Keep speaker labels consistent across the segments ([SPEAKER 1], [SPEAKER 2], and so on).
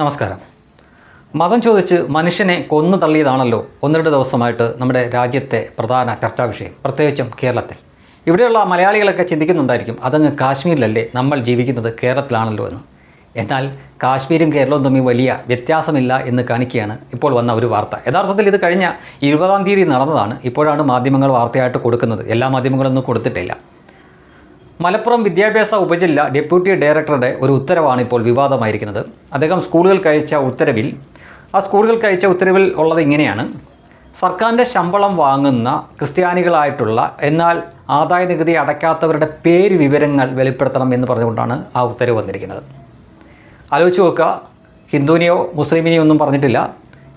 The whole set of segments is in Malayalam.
[SPEAKER 1] നമസ്കാരം. മതം ചോദിച്ച് മനുഷ്യനെ കൊന്നു തള്ളിയതാണല്ലോ ഒന്ന് രണ്ട് ദിവസമായിട്ട് നമ്മുടെ രാജ്യത്തെ പ്രധാന ചർച്ചാ വിഷയം പ്രത്യേകിച്ചും കേരളത്തിൽ. ഇവിടെയുള്ള മലയാളികളൊക്കെ ചിന്തിക്കുന്നുണ്ടായിരിക്കും അതങ്ങ് കാശ്മീരിലല്ലേ നമ്മൾ ജീവിക്കുന്നത് കേരളത്തിലാണല്ലോ എന്ന്. എന്നാൽ കാശ്മീരും കേരളവും തമ്മിൽ വലിയ വ്യത്യാസമില്ല എന്ന് കാണിക്കുകയാണ് ഇപ്പോൾ വന്ന ഒരു വാർത്ത. യഥാർത്ഥത്തിൽ ഇത് കഴിഞ്ഞ ഇരുപതാം തീയതി നടന്നതാണ്. ഇപ്പോഴാണ് മാധ്യമങ്ങൾ വാർത്തയായിട്ട് കൊടുക്കുന്നത്. എല്ലാ മാധ്യമങ്ങളൊന്നും കൊടുത്തിട്ടില്ല. മലപ്പുറം വിദ്യാഭ്യാസ ഉപജില്ല ഡെപ്യൂട്ടി ഡയറക്ടറുടെ ഒരു ഉത്തരവാണ് ഇപ്പോൾ വിവാദമായിരിക്കുന്നത്. അദ്ദേഹം സ്കൂളുകൾക്ക് അയച്ച ഉത്തരവിൽ ആ സ്കൂളുകൾക്ക് അയച്ച ഉത്തരവിൽ ഉള്ളത് ഇങ്ങനെയാണ്. സർക്കാരിന്റെ ശമ്പളം വാങ്ങുന്ന ക്രിസ്ത്യാനികളായിട്ടുള്ള എന്നാൽ ആദായ നികുതി അടയ്ക്കാത്തവരുടെ പേര് വിവരങ്ങൾ വെളിപ്പെടുത്തണം എന്ന് പറഞ്ഞുകൊണ്ടാണ് ആ ഉത്തരവ് വന്നിരിക്കുന്നത്. ആലോചിച്ച് നോക്കുക ഹിന്ദുവിനെയോ മുസ്ലിമിനെയോ ഒന്നും പറഞ്ഞിട്ടില്ല.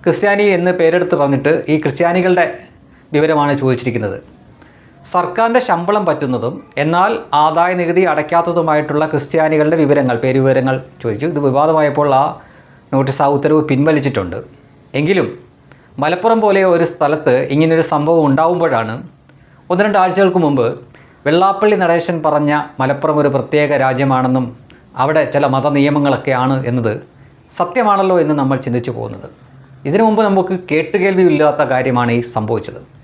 [SPEAKER 1] ക്രിസ്ത്യാനി എന്ന് പേരെടുത്ത് പറഞ്ഞിട്ട് ഈ ക്രിസ്ത്യാനികളുടെ വിവരമാണ് ചോദിച്ചിരിക്കുന്നത്. സർക്കാരിന്റെ ശമ്പളം പറ്റുന്നതും എന്നാൽ ആദായ നികുതി അടയ്ക്കാത്തതുമായിട്ടുള്ള ക്രിസ്ത്യാനികളുടെ വിവരങ്ങൾ പേരുവിവരങ്ങൾ ചോദിച്ചു. ഇത് വിവാദമായപ്പോൾ ആ നോട്ടീസ് ആ ഉത്തരവ് പിൻവലിച്ചിട്ടുണ്ട്. എങ്കിലും മലപ്പുറം പോലെ ഒരു സ്ഥലത്ത് ഇങ്ങനൊരു സംഭവം ഉണ്ടാവുമ്പോഴാണ് ഒന്ന് രണ്ടാഴ്ചകൾക്ക് മുമ്പ് വെള്ളാപ്പള്ളി നടേശൻ പറഞ്ഞ മലപ്പുറം ഒരു പ്രത്യേക രാജ്യമാണെന്നും അവിടെ ചില മത നിയമങ്ങളൊക്കെയാണ് എന്നത് സത്യമാണല്ലോ എന്ന് നമ്മൾ ചിന്തിച്ചു പോകുന്നത്. ഇതിനു മുമ്പ് നമുക്ക് കേട്ടുകേൾവിയില്ലാത്ത കാര്യമാണ് ഈ സംഭവിച്ചത്.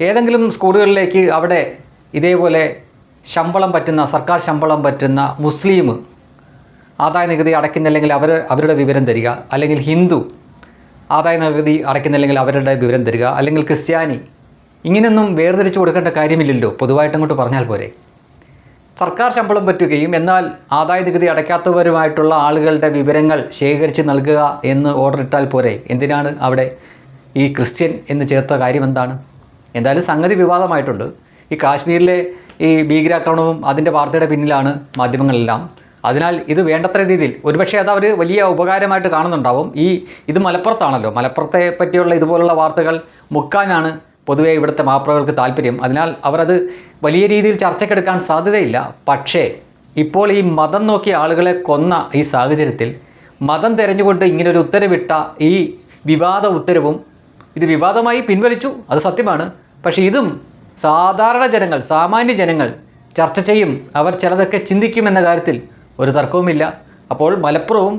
[SPEAKER 1] ഏതെങ്കിലും സ്കൂളുകളിലേക്ക് അവിടെ ഇതേപോലെ ശമ്പളം പറ്റുന്ന സർക്കാർ ശമ്പളം പറ്റുന്ന മുസ്ലിം ആദായ നികുതി അടയ്ക്കുന്നില്ലെങ്കിൽ അവർ അവരുടെ വിവരം തരിക അല്ലെങ്കിൽ ഹിന്ദു ആദായ നികുതി അടയ്ക്കുന്നില്ലെങ്കിൽ അവരുടെ വിവരം തരിക അല്ലെങ്കിൽ ക്രിസ്ത്യാനി ഇങ്ങനെയൊന്നും വേർതിരിച്ചു കൊടുക്കേണ്ട കാര്യമില്ലല്ലോ. പൊതുവായിട്ട് അങ്ങോട്ട് പറഞ്ഞാൽ പോരെ. സർക്കാർ ശമ്പളം പറ്റുകയും എന്നാൽ ആദായ നികുതി അടയ്ക്കാത്തവരുമായിട്ടുള്ള ആളുകളുടെ വിവരങ്ങൾ ശേഖരിച്ച് നൽകുക എന്ന് ഓർഡർ ഇട്ടാൽ പോരെ. എന്തിനാണ് അവിടെ ഈ ക്രിസ്ത്യൻ എന്ന് ചേർത്ത കാര്യം എന്താണ്? എന്തായാലും സംഗതി വിവാദമായിട്ടുണ്ട്. ഈ കാശ്മീരിലെ ഈ ഭീകരാക്രമണവും അതിന്റെ വാർത്തയുടെ പിന്നിലാണ് മാധ്യമങ്ങളെല്ലാം. അതിനാൽ ഇത് വേണ്ടത്ര രീതിയിൽ ഒരുപക്ഷെ അത് അവർ വലിയ ഉപകാരമായിട്ട് കാണുന്നുണ്ടാവും. ഈ ഇത് മലപ്പുറത്താണല്ലോ. മലപ്പുറത്തെ പറ്റിയുള്ള ഇതുപോലുള്ള വാർത്തകൾ മുക്കാനാണ് പൊതുവേ ഇവിടുത്തെ മാപ്രകൾക്ക് താല്പര്യം. അതിനാൽ അവരത് വലിയ രീതിയിൽ ചർച്ചയ്ക്കെടുക്കാൻ സാധ്യതയില്ല. പക്ഷേ ഇപ്പോൾ ഈ മതം നോക്കിയ ആളുകളെ കൊന്ന ഈ സാഹചര്യത്തിൽ മതം തിരഞ്ഞുകൊണ്ട് ഇങ്ങനെ ഒരു ഉത്തരവിട്ട ഈ വിവാദ ഉത്തരവും ഇത് വിവാദമായി പിൻവലിച്ചു. അത് സത്യമാണ്. പക്ഷേ ഇതും സാധാരണ ജനങ്ങൾ സാമാന്യ ജനങ്ങൾ ചർച്ച ചെയ്യും. അവർ ചിലതൊക്കെ ചിന്തിക്കുമെന്ന കാര്യത്തിൽ ഒരു തർക്കവുമില്ല. അപ്പോൾ മലപ്പുറവും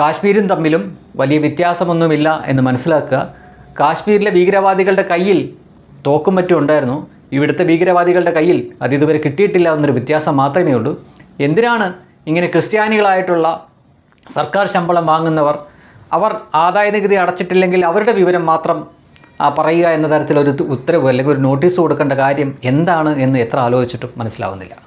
[SPEAKER 1] കാശ്മീരും തമ്മിലും വലിയ വ്യത്യാസമൊന്നുമില്ല എന്ന് മനസ്സിലാക്കുക. കാശ്മീരിലെ ഭീകരവാദികളുടെ കയ്യിൽ തോക്കും മറ്റും ഉണ്ടായിരുന്നു. ഇവിടുത്തെ ഭീകരവാദികളുടെ കയ്യിൽ അത് ഇതുവരെ കിട്ടിയിട്ടില്ല എന്നൊരു വ്യത്യാസം മാത്രമേ ഉള്ളൂ. എന്തിനാണ് ഇങ്ങനെ ക്രിസ്ത്യാനികളായിട്ടുള്ള സർക്കാർ ശമ്പളം വാങ്ങുന്നവർ? അവർ ആദായ നികുതി അടച്ചിട്ടില്ലെങ്കിൽ അവരുടെ വിവരം മാത്രം പറയുക എന്ന തരത്തിലൊരു ഉത്തരവ് അല്ലെങ്കിൽ ഒരു നോട്ടീസ് കൊടുക്കേണ്ട കാര്യം എന്താണ് എന്ന് എത്ര ആലോചിച്ചിട്ടും മനസ്സിലാവുന്നില്ല.